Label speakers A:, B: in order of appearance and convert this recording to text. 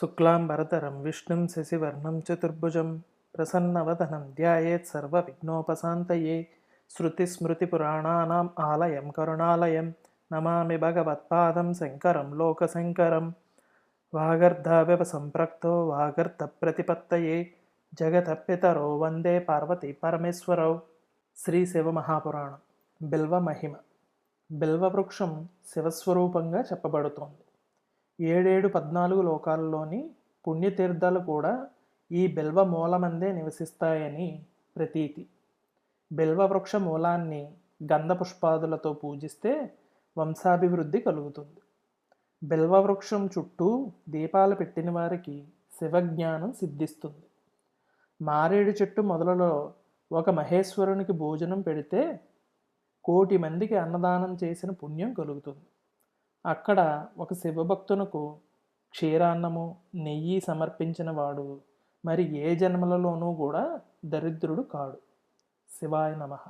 A: శుక్లాంబరతరం విష్ణుం శశివర్ణం చతుర్భుజం ప్రసన్నవదనం ధ్యాయేత్ సర్వవిఘ్నోపశాంతయే. శృతిస్మృతిపురాణానాం ఆలయం కరుణాలయం నమామి భగవత్పాదం శంకరం లోకశంకరం వాగర్ధవివ సంప్రక్తో వాగర్ధ ప్రతిపత్తయే. జగతప్పితరో వందే పార్వతి పరమేశ్వరౌ. శ్రీ శివమహాపురాణం బిల్వ మహిమ. బిల్వ వృక్షం శివస్వరూపంగా చెప్పబడుతోంది. ఏడేడు పద్నాలుగు లోకాలలోని పుణ్యతీర్థాలు కూడా ఈ బిల్వ మూలమందే నివసిస్తాయని ప్రతీతి. బిల్వ వృక్ష మూలాన్ని గంధపుష్పాదులతో పూజిస్తే వంశాభివృద్ధి కలుగుతుంది. బిల్వ వృక్షం చుట్టూ దీపాలు పెట్టిన వారికి శివజ్ఞానం సిద్ధిస్తుంది. మారేడు చెట్టు మొదలలో ఒక మహేశ్వరునికి భోజనం పెడితే కోటి మందికి అన్నదానం చేసిన పుణ్యం కలుగుతుంది. అక్కడ ఒక శివభక్తునకు క్షీరాన్నము నెయ్యి సమర్పించిన వాడు మరి ఏ జన్మలలోనూ కూడా దరిద్రుడు కాడు. శివాయ నమః.